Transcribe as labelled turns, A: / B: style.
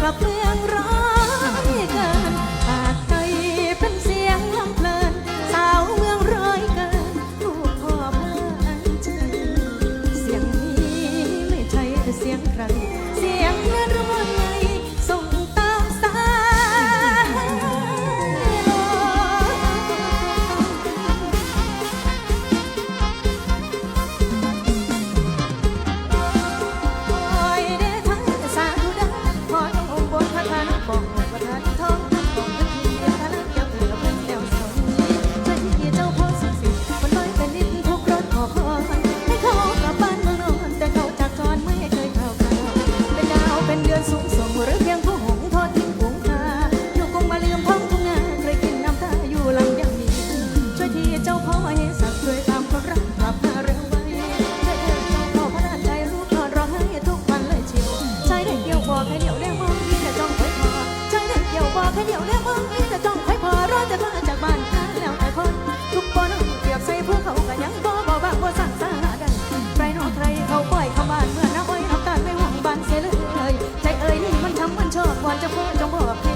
A: pra frente. เดียวเลี้ยวพ้องจะจ้องให้พอรอจะต้องจากบ้านแล้วแต่คนทุกคนเกียบใส่พวกเขากันยังบ่บ่บ้าบ่สั่งสากันใครนอกใครเขาปล่อยเข้าบ้านเมื่อน้าอ้อยอาการไม่หวังบานเสียเลยใจเอ่ยนี่มันทำมันชอบวันจะพ่อจงบอก